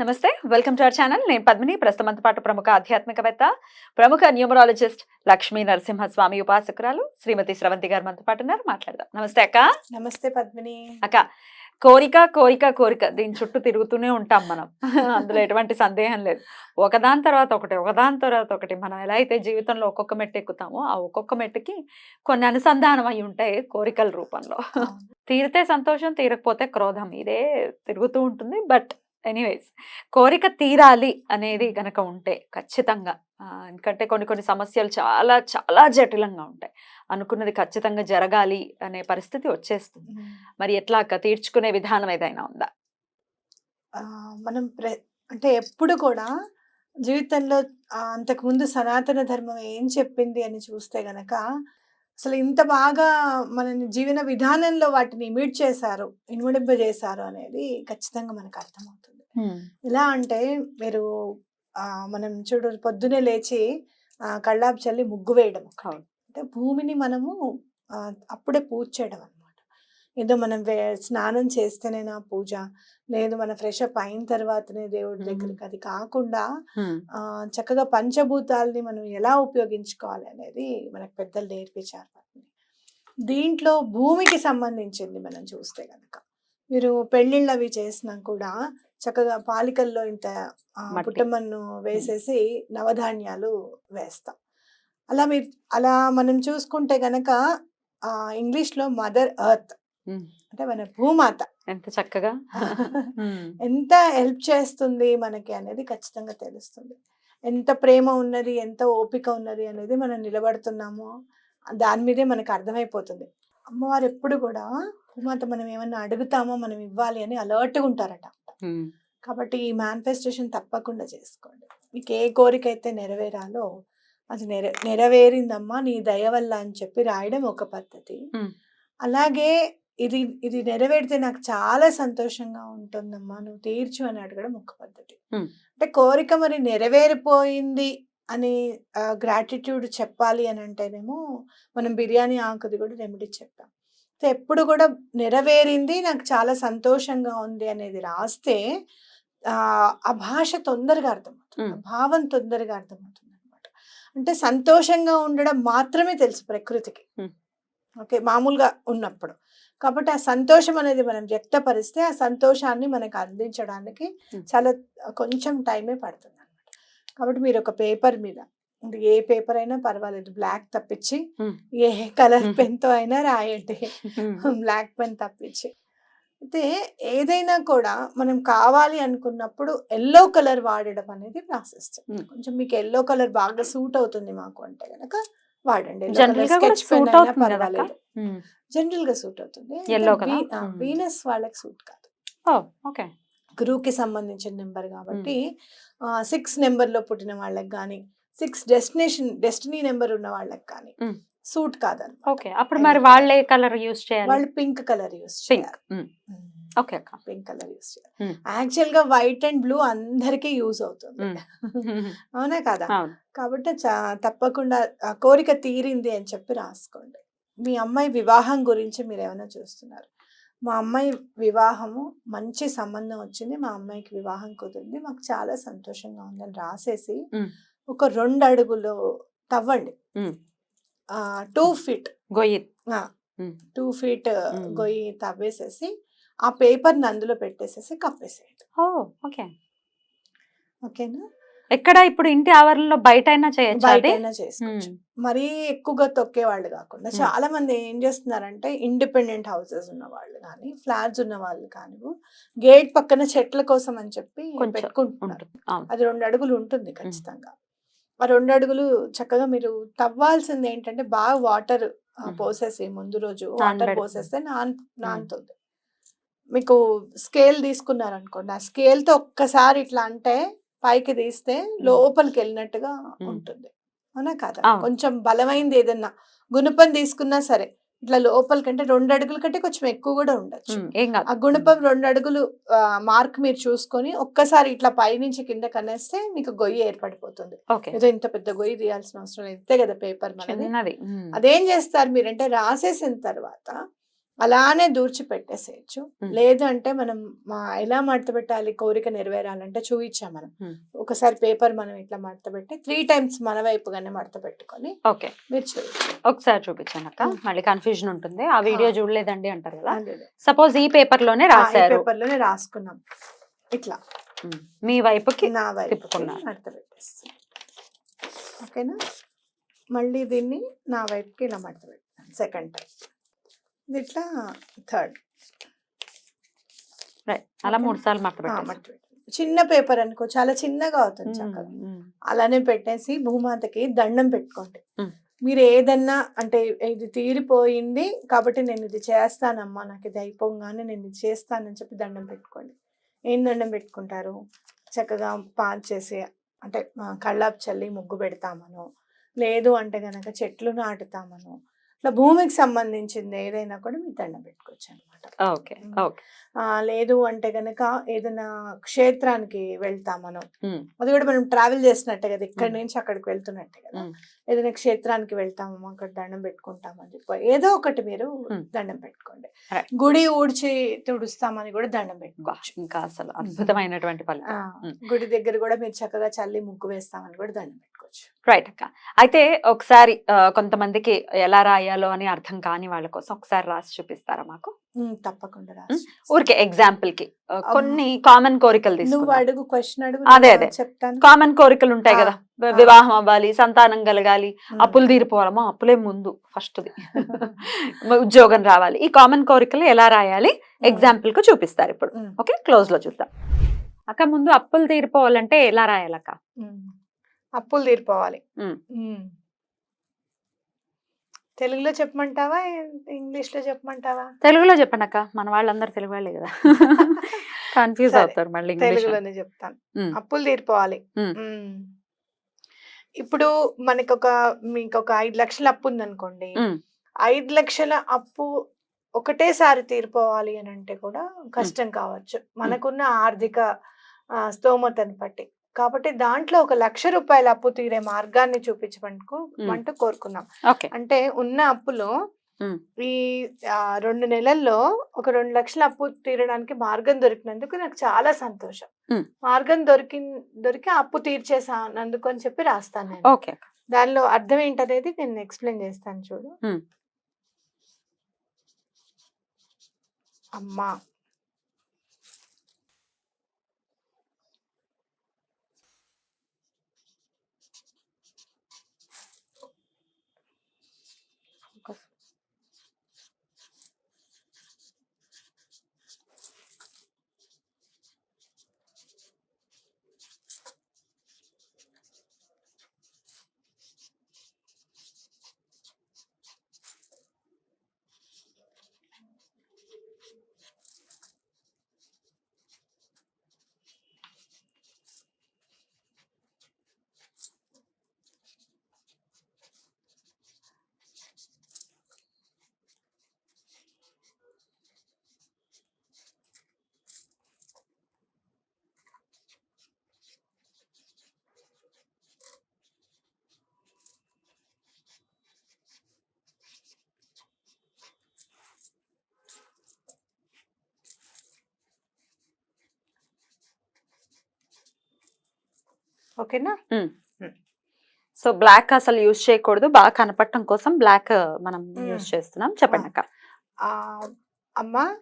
నమస్తే welcome to our channel. నేను పద్మిని ప్రస్తుతంతో పాటు ప్రముఖ ఆధ్యాత్మికవేత్త ప్రముఖ న్యూమరాలజిస్ట్ లక్ష్మీ నరసింహస్వామి ఉపాసకురాలు శ్రీమతి స్రవంతి గారు మనతో పాటు ఉన్నారు. మాట్లాడదాం. నమస్తే అక్క. నమస్తే పద్మిని. అక్క కోరిక కోరిక కోరిక. దీని చుట్టూ తిరుగుతూనే ఉంటాం మనం. అందులో ఎటువంటి సందేహం లేదు. ఒకదాని తర్వాత ఒకటి ఒకదాని తర్వాత ఒకటి. మనం ఎలా అయితే జీవితంలో ఒక్కొక్క మెట్టు ఎక్కుతామో ఆ ఒక్కొక్క మెట్టుకి కొన్ని అనుసంధానం అయి ఉంటాయి కోరికల రూపంలో. తీరితే సంతోషం తీరకపోతే క్రోధం. ఇదే తిరుగుతూ ఉంటుంది. బట్ ఎనీవేస్ కోరిక తీరాలి అనేది గనక ఉంటే ఖచ్చితంగా. ఎందుకంటే కొన్ని కొన్ని సమస్యలు చాలా చాలా జటిలంగా ఉంటాయి. అనుకున్నది ఖచ్చితంగా జరగాలి అనే పరిస్థితి వచ్చేస్తుంది. మరి ఎట్లా తీర్చుకునే విధానం ఏదైనా ఉందా? మనం ప్ర అంటే ఎప్పుడు కూడా జీవితంలో అంతకుముందు సనాతన ధర్మం ఏం చెప్పింది అని చూస్తే గనక అసలు ఇంత బాగా మన జీవన విధానంలో వాటిని ఇమిడ్ చేశారు ఇన్ముడింప చేశారు అనేది ఖచ్చితంగా మనకు అర్థమవుతుంది. ఎలా అంటే మీరు ఆ, మనం చూడు పొద్దునే లేచి కళ్ళాపు చల్లి ముగ్గు వేయడం. అంటే భూమిని మనము అప్పుడే పూజ చేయడం ఏదో మనం స్నానం చేస్తేనేనా పూజ లేదు మన ఫ్రెష్ అప్ అయిన తర్వాతనే దేవుడి. దగ్గరికి అది కాకుండా ఆ, చక్కగా పంచభూతాలని మనం ఎలా ఉపయోగించుకోవాలి అనేది మనకు పెద్దలు నేర్పించారు. దీంట్లో భూమికి సంబంధించింది మనం చూస్తే గనక మీరు పెళ్ళిళ్ళు అవి చేసినా కూడా చక్కగా పాలికల్లో ఇంత. పుట్టమన్ను వేసేసి నవధాన్యాలు వేస్తాం అలా మీరు అలా మనం చూసుకుంటే గనక ఆ, ఇంగ్లీష్లో మదర్ ఎర్త్. అంటే మన భూమాత. ఎంత చక్కగా. ఎంత హెల్ప్ చేస్తుంది మనకి అనేది ఖచ్చితంగా తెలుస్తుంది. ఎంత ప్రేమ ఉన్నది ఎంత ఓపిక ఉన్నది అనేది మనం నిలబడుతున్నామో దాని మీదే మనకు అర్థమైపోతుంది. అమ్మవారు ఎప్పుడు కూడా భూమాత మనం ఏమన్నా అడుగుతామో మనం ఇవ్వాలి అని అలర్ట్గా ఉంటారట. కాబట్టి ఈ మేనిఫెస్టేషన్ తప్పకుండా చేసుకోండి. మీకు ఏ కోరిక అయితే నెరవేరాలో అది నెర నెరవేరిందమ్మా నీ దయ వల్ల అని చెప్పి రాయడం ఒక పద్ధతి. అలాగే ఇది ఇది నెరవేరితే నాకు చాలా సంతోషంగా ఉంటుందమ్మా. నువ్వు తీర్చు అని అడగడం ఒక పద్ధతి. అంటే కోరిక మరి నెరవేరిపోయింది అని గ్రాటిట్యూడ్ చెప్పాలి అని అంటేనేమో మనం బిర్యానీ ఆకుది కూడా రెమెడీ చెప్పాం సో ఎప్పుడు కూడా నెరవేరింది నాకు చాలా సంతోషంగా ఉంది అనేది రాస్తే ఆ భాష తొందరగా అర్థమవుతుంది. భావం తొందరగా అర్థమవుతుంది అనమాట అంటే సంతోషంగా ఉండడం మాత్రమే తెలుసు ప్రకృతికి. ఓకే మామూలుగా ఉన్నప్పుడు. కాబట్టి ఆ సంతోషం అనేది మనం వ్యక్తపరిస్తే ఆ సంతోషాన్ని మనకు అందించడానికి. చాలా కొంచెం టైమే పడుతుంది అనమాట కాబట్టి మీరు ఒక పేపర్ మీద అంటే ఏ పేపర్ అయినా పర్వాలేదు బ్లాక్ తప్పించి. ఏ కలర్. పెన్తో అయినా రాయండి. బ్లాక్ పెన్ తప్పించి అయితే ఏదైనా కూడా మనం కావాలి అనుకున్నప్పుడు ఎల్లో కలర్ వాడడం అనేది ప్రాసెస్. కొంచెం మీకు ఎల్లో కలర్ బాగా సూట్ అవుతుంది మాకు అంటే గనక వాడండి. జనరల్గా కూడా సూట్. జనరల్గా సూట్ అవుతుంది? మ్మ్. వీనస్ వాళ్ళకి సూట్ కాదు. ఓకే. గురువుకి సంబంధించిన నెంబర్ కాబట్టి సిక్స్ నెంబర్లో పుట్టిన వాళ్ళకి కానీ సిక్స్ డెస్టినేషన్ డెస్టినీ నెంబర్ ఉన్న వాళ్ళకి కానీ. సూట్ కాదన్నమాట ఓకే. అప్పుడు మరి వాళ్ళే కలర్ యూస్ చేయాలి. వాళ్ళు pink colour use pink okay అక్క. పింక్ కలర్ యూస్ చేయాలి. యాక్చువల్గా వైట్ అండ్ బ్లూ అందరికీ యూజ్ అవుతుంది. అవునా కదా? కాబట్టి తప్పకుండా ఆ కోరిక తీరింది అని చెప్పి రాసుకోండి. మీ అమ్మాయి వివాహం గురించి మీరు ఏమైనా చూస్తున్నారు? మా అమ్మాయి వివాహము మంచి సంబంధం వచ్చింది మా అమ్మాయికి వివాహం కుదిరింది మాకు చాలా సంతోషంగా ఉందని రాసేసి. ఒక రెండు అడుగులు తవ్వండి. Two feet. గొయ్యి. Two feet. గొయ్యి తవ్వేసేసి ఆ పేపర్ని అందులో పెట్టేసేసి కప్పేసేయండి. ఓ ఓకే. ఓకేనా? ఎక్కడ ఇప్పుడు ఇంటి ఆవరణలో బయట అయినా చేయొచ్చు బయట అది? అయినా చేసుకోవచ్చు. మరీ ఎక్కువగా తొక్కే వాళ్ళు కాకుండా. చాలా మంది ఏం చేస్తున్నారంటే ఇండిపెండెంట్ హౌసెస్ ఉన్న వాళ్ళు కానీ ఫ్లాట్స్ ఉన్న వాళ్ళు కానీ గేట్ పక్కన చెట్ల కోసం అని చెప్పి కొంచెం పెట్టుకుంటున్నారు. ఉంటుంది. అవును. అది రెండు అడుగులు ఉంటుంది ఖచ్చితంగా. ఆ రెండు అడుగులు చక్కగా మీరు తవ్వాల్సింది ఏంటంటే బాగా వాటర్. పోసేసి ముందు రోజు వాటర్. పోసేస్తే నాన్ నానుతుంది. మీకు స్కేల్ తీసుకున్నారనుకోండి ఆ scale తో ఒక్కసారి ఇట్లా అంటే పైకి తీస్తే లోపలికి వెళ్ళినట్టుగా ఉంటుంది. అవునా కదా. కొంచెం బలమైంది ఏదన్నా గుణపం తీసుకున్నా సరే ఇట్లా లోపలికి అంటే రెండు అడుగుల కంటే కొంచెం ఎక్కువ కూడా ఉండొచ్చు. ఆ గుణపం రెండు అడుగులు మార్క్ మీరు చూసుకొని ఒక్కసారి ఇట్లా పైనుంచి కింద కనేస్తే మీకు గొయ్యి ఏర్పడిపోతుంది. ఏదో ఇంత పెద్ద గొయ్యి తీయాల్సిన అవసరం లేదు. ఇంతే కదా పేపర్ మనది. అదేం చేస్తారు మీరంటే రాసేసిన తర్వాత అలానే దూర్చి పెట్టేసేయచ్చు. లేదు అంటే మనం మా ఎలా మడత పెట్టాలి కోరిక నెరవేరాలంటే చూపించాం మనం. ఒకసారి పేపర్ మనం ఇట్లా మడత పెట్టి త్రీ టైమ్స్ మన వైపుగానే మడత పెట్టుకొని ఓకే. మీరు ఒకసారి చూపించాను అక్క. మళ్ళీ కన్ఫ్యూజన్ ఉంటుంది. ఆ వీడియో చూడలేదండి అంటారు కదా. సపోజ్ ఈ పేపర్లోనే రాశారు. పేపర్లోనే రాసుకున్నాం. ఇట్లా. మీ వైపుకి నా వైపు. మడత ఓకేనా? మళ్ళీ దీన్ని నా వైపుకి ఇలా మడత పెట్టాను. Second time. ఇట్లా థర్డ్. అలా. మూడు సార్లు. మట్టి. చిన్న పేపర్ అనుకో చాలా చిన్నగా అవుతుంది చక్కగా. అలానే పెట్టేసి భూమాతకి దండం పెట్టుకోండి. మీరు ఏదన్నా అంటే ఇది తీరిపోయింది కాబట్టి నేను ఇది చేస్తానమ్మా నాకు ఇది అయిపోగానే నేను ఇది చేస్తానని చెప్పి దండం పెట్టుకోండి ఏం దండం పెట్టుకుంటారు చక్కగా పాన్ చేసి అంటే కళ్ళాపు చల్లి ముగ్గు పెడతామను లేదు అంటే గనక చెట్లు నాటుతామను ఇట్లా భూమికి సంబంధించింది ఏదైనా కూడా మీరు దండం పెట్టుకోవచ్చు అనమాట ఓకే. ఓకే లేదు అంటే గనక ఏదైనా క్షేత్రానికి వెళ్తామను ఉమ్. అది కూడా మనం ట్రావెల్ చేసినట్టే కదా ఇక్కడి. నుంచి అక్కడికి వెళ్తున్నట్టే కదా. ఏదైనా క్షేత్రానికి వెళ్తాము అక్కడ దండం పెట్టుకుంటామని చెప్పి ఏదో ఒకటి మీరు. దండం పెట్టుకోండి. గుడి ఊడ్చి తుడుస్తామని కూడా దండం పెట్టుకోవచ్చు ఇంకా అసలు అద్భుతమైనటువంటి. గుడి దగ్గర కూడా మీరు చక్కగా చల్లి ముగ్గు వేస్తామని కూడా దండం పెట్టుకోవచ్చు రైట్ అక్క. అయితే ఒకసారి కొంతమందికి ఎలా రాయాలో అని అర్థం కాని వాళ్ళ కోసం ఒకసారి రాసి చూపిస్తారా మాకు? తప్పకుండా ఊరికే ఎగ్జాంపుల్కి. కొన్ని కామన్ కోరికలు నువ్వు అడుగు క్వశ్చన్ అడుగు అదే, అదే. చెప్తాను. కామన్ కోరికలు ఉంటాయి కదా. వివాహం అవ్వాలి సంతానం కలగాలి. అప్పులు తీరిపోవాలమ్మా అప్పులే ముందు ఫస్ట్ది. ఉద్యోగం రావాలి. ఈ కామన్ కోరికలు ఎలా రాయాలి? ఎగ్జాంపుల్కు చూపిస్తారు ఇప్పుడు. ఓకే క్లోజ్లో చూద్దాం. అక్క ముందు అప్పులు తీరిపోవాలంటే ఎలా రాయాలక్క. అప్పులు తీరిపోవాలి. తెలుగులో చెప్పమంటావా? ఇంగ్లీష్లో చెప్పమంటావా? తెలుగులో చెప్పండి అక్క. మన వాళ్ళందరూ తెలుగు వాళ్ళే కదా. కన్ఫ్యూజ్ అవుతారు మళ్ళీ తెలుగులోనే చెప్తాను. అప్పులు తీరిపోవాలి. ఇప్పుడు మనకి ఒక మీకు ఒక ఐదు లక్షల అప్పు ఉందనుకోండి. ఐదు లక్షల అప్పు ఒకటేసారి తీరిపోవాలి అని అంటే కూడా కష్టం కావచ్చు. మనకున్న ఆర్థిక స్తోమతను బట్టి. కాబట్టి దాంట్లో ఒక లక్ష రూపాయల అప్పు తీరే మార్గాన్ని చూపించమంటూ కోరుకున్నాం అంటే ఉన్న అప్పులో. ఈ రెండు నెలల్లో ఒక రెండు లక్షల అప్పు తీరడానికి మార్గం దొరికినందుకు నాకు చాలా సంతోషం. మార్గం దొరికి దొరికి అప్పు తీర్చేసానందుకు అని చెప్పి రాస్తాను ఓకే. దానిలో అర్థం ఏంటనేది నేను ఎక్స్ప్లెయిన్ చేస్తాను చూడు మ్మ్. అమ్మా ఓకేనా? సో బ్లాక్ అసలు యూజ్ చేయకూడదు. బాగా కనపడటం కోసం బ్లాక్ మనం. యూజ్ చేస్తున్నాం. చెప్పండి అక్క. ఆ, అమ్మా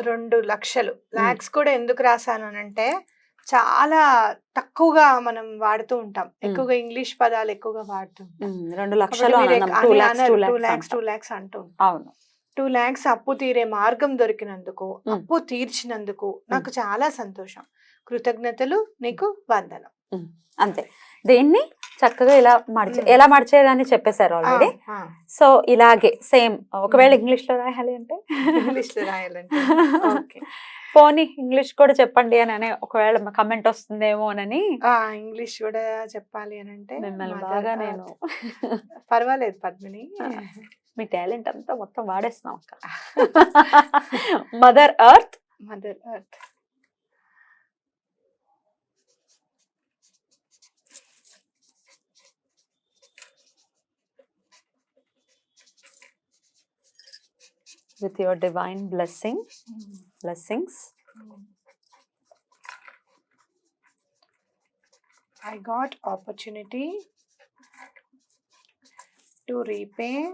రెండు లక్షలు. లాక్స్ కూడా ఎందుకు రాశాను అంటే చాలా తక్కువగా మనం వాడుతూ ఉంటాం. ఎక్కువగా ఇంగ్లీష్ పదాలు ఎక్కువగా వాడుతూ. రెండు లక్షలు టూ ల్యాక్స్ టూ ల్యాక్స్ అంటూ. అవును. టూ ల్యాక్స్ అప్పు తీరే మార్గం దొరికినందుకు. అప్పు తీర్చినందుకు నాకు చాలా సంతోషం. కృతజ్ఞతలు నీకు వందనం. అంతే. దీన్ని? చక్కగా ఇలా మడిచే మ్మ్. ఎలా మడిచేదని చెప్పేశారు ఆల్రెడీ సో ఇలాగే సేమ్. ఒకవేళ. ఇంగ్లీష్లో రాయాలి అంటే? ఇంగ్లీష్లో రాయాలంటే. ఓకే. పోనీ ఇంగ్లీష్ కూడా చెప్పండి అని అనే ఒకవేళ కమెంట్ వస్తుందేమో అని. ఇంగ్లీష్ కూడా చెప్పాలి అని అంటే మిమ్మల్ని బాగా. నేను పర్వాలేదు పద్మిని. మీ టాలెంట్ అంతా మొత్తం వాడేస్తున్నాం అక్క. Mother earth mother earth with your divine blessing, blessings. I got opportunity to repay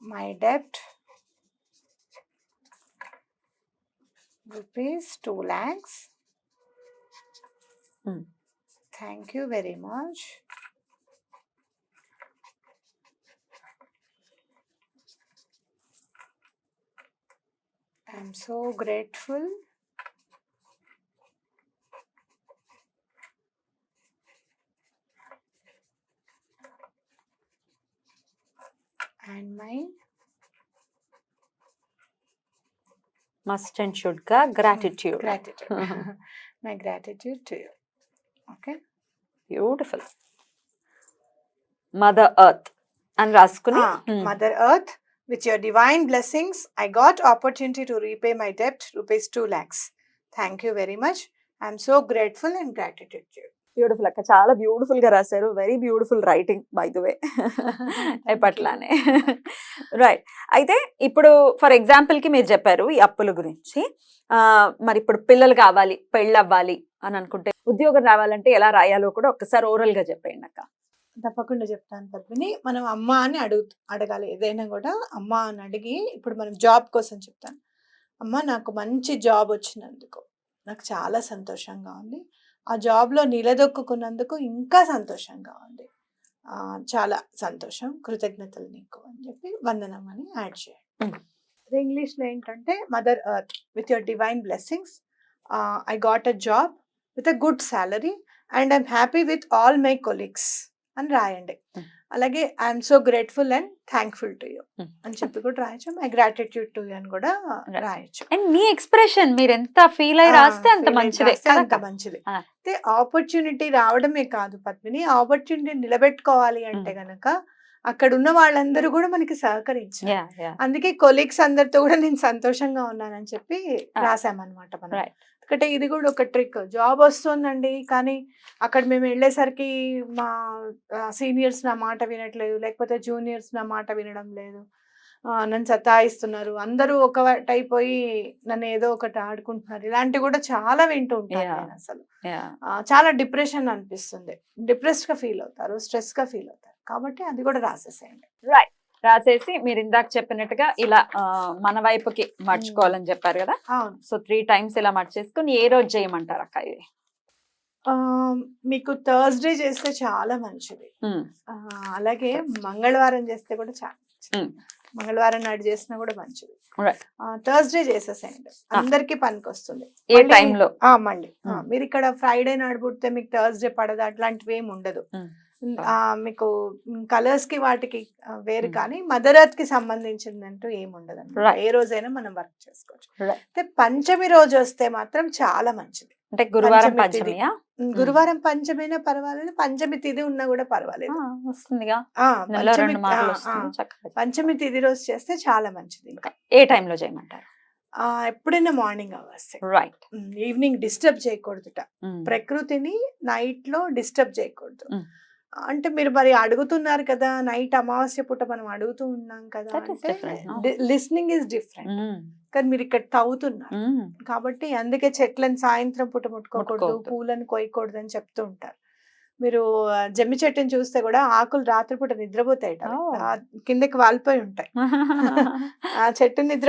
my debt rupees 2 lakhs. Mm. Thank you very much. I'm so grateful. And my must and should గా gratitude gratitude. my gratitude to you. Okay. Beautiful mother earth అని రాసుకుని Ah, Hmm. With your divine blessings, I got opportunity to repay my debt, rupees 2 lakhs. Thank you very much. Grateful and gratitude to you. Beautiful అక్క. చాలా బ్యూటిఫుల్గా రాశారు. Very beautiful writing by the way ఎప్పట్లానే. Right అయితే ఇప్పుడు for ఎగ్జాంపుల్కి మీరు చెప్పారు ఈ అప్పుల గురించి. మరి ఇప్పుడు పిల్లలు కావాలి పెళ్ళి అవ్వాలి అని అనుకుంటే ఉద్యోగం రావాలంటే ఎలా రాయాలో కూడా ఒక్కసారి ఓరల్గా చెప్పండి అక్క. తప్పకుండా చెప్తాను పద్మిని మనం అమ్మ అని అడుగు అడగాలి. ఏదైనా కూడా అమ్మ అని అడిగి ఇప్పుడు మనం జాబ్ కోసం చెప్తాను. అమ్మ నాకు మంచి జాబ్ వచ్చినందుకు నాకు చాలా సంతోషంగా ఉంది. ఆ జాబ్లో నిలదొక్కున్నందుకు ఇంకా సంతోషంగా ఉంది. చాలా సంతోషం కృతజ్ఞతలు నీకు అని చెప్పి వందనం అని యాడ్ చేయండి. అదే ఇంగ్లీష్లో ఏంటంటే mother earth with your divine blessings I got a job with a good salary and I'm happy with all my colleagues అని రాయండి. అలాగే I'm so grateful and thankful to you. అని చెప్పి కూడా రాయొచ్చు మై గ్రాటిట్యూడ్ టు యూ అని కూడా. రాయొచ్చు అండ్ మీ ఎక్స్ప్రెషన్ మీరు ఎంత ఫీల్ అయి రాస్తే అంత మంచిదే అంత మంచిది. అయితే ఆపర్చునిటీ రావడమే కాదు పద్మిని ఆపర్చునిటీ నిలబెట్టుకోవాలి అంటే గనక అక్కడ ఉన్న వాళ్ళందరూ కూడా మనకి సహకరించారు. యా అందుకే కొలీగ్స్ అందరితో కూడా నేను సంతోషంగా ఉన్నానని చెప్పి ఆ. రాసామన్నమాట మనం. ఎందుకంటే ఇది కూడా ఒక ట్రిక్ జాబ్ వస్తుందండి కానీ అక్కడ మేము వెళ్ళేసరికి మా సీనియర్స్ నా మాట వినట్లేదు లేకపోతే జూనియర్స్ నా మాట వినడం లేదు. నన్ను సతాయిస్తున్నారు. అందరూ ఒక అయిపోయి నన్ను ఏదో ఒకటి ఆడుకుంటున్నారు. ఇలాంటివి కూడా చాలా వింటూ ఉంటాను అసలు. చాలా డిప్రెషన్ అనిపిస్తుంది. డిప్రెస్డ్గా ఫీల్ అవుతారు స్ట్రెస్గా ఫీల్ అవుతారు. కాబట్టి అది కూడా రాసేసేయండి. రాసేసి మీరు ఇందాక చెప్పినట్టుగా ఇలా మన వైపుకి మర్చుకోవాలని చెప్పారు కదా? సో త్రీ టైమ్స్ ఇలా మర్చేసుకుని ఏ రోజు చేయమంటారు అక్క ఇది? మీకు థర్స్డే చేస్తే చాలా మంచిది. ఆ, అలాగే మంగళవారం చేస్తే కూడా చాలా మంచిది Mm. మంగళవారం నాడు చేసినా కూడా మంచిది. థర్స్డే చేసేసేయండి అందరికి పనికి వస్తుంది ఏ టైంలో మళ్ళీ. మీరు ఇక్కడ ఫ్రైడే నాడు పుడితే మీకు థర్స్డే పడదు అట్లాంటివి ఏమి ఉండదు Mm. ఆ, మీకు కలర్స్కి వాటికి వేరు Mm. కానీ మదర్ ఎర్త్కి సంబంధించిందంటూ ఏమి ఉండదు. ఏ రోజైనా మనం వర్క్ చేసుకోవచ్చు. అయితే పంచమి రోజు వస్తే మాత్రం చాలా మంచిది అంటే గురువారం పంచమి గురువారం పంచమైనా పర్వాలేదు. పంచమి తిథి ఉన్నా కూడా పర్వాలేదు. వస్తుందిగా. పంచమి తిథి రోజు చేస్తే చాలా మంచిది ఇంకా. ఏ టైంలో చేయమంటారు? ఆ, ఎప్పుడైనా morning hours. Right. Evening disturb చేయకూడదుట. ప్రకృతిని నైట్లో డిస్టర్బ్ చేయకూడదు. అంటే మీరు మరి అడుగుతున్నారు కదా నైట్ అమావాస్య పూట మనం అడుగుతూ ఉన్నాం కదా? అంటే లిస్నింగ్ ఇస్ డిఫరెంట్. కానీ మీరు ఇక్కడ తవ్వుతున్నారు. కాబట్టి అందుకే చెట్లను సాయంత్రం పూట ముట్టుకోకూడదు. పూలను కొయ్యకూడదు అని చెప్తూ ఉంటారు. మీరు జమ్మి చెట్టుని చూస్తే కూడా ఆకులు రాత్రిపూట నిద్రపోతాయి. కిందకి వాలిపోయి ఉంటాయి. ఆ చెట్టు నిద్ర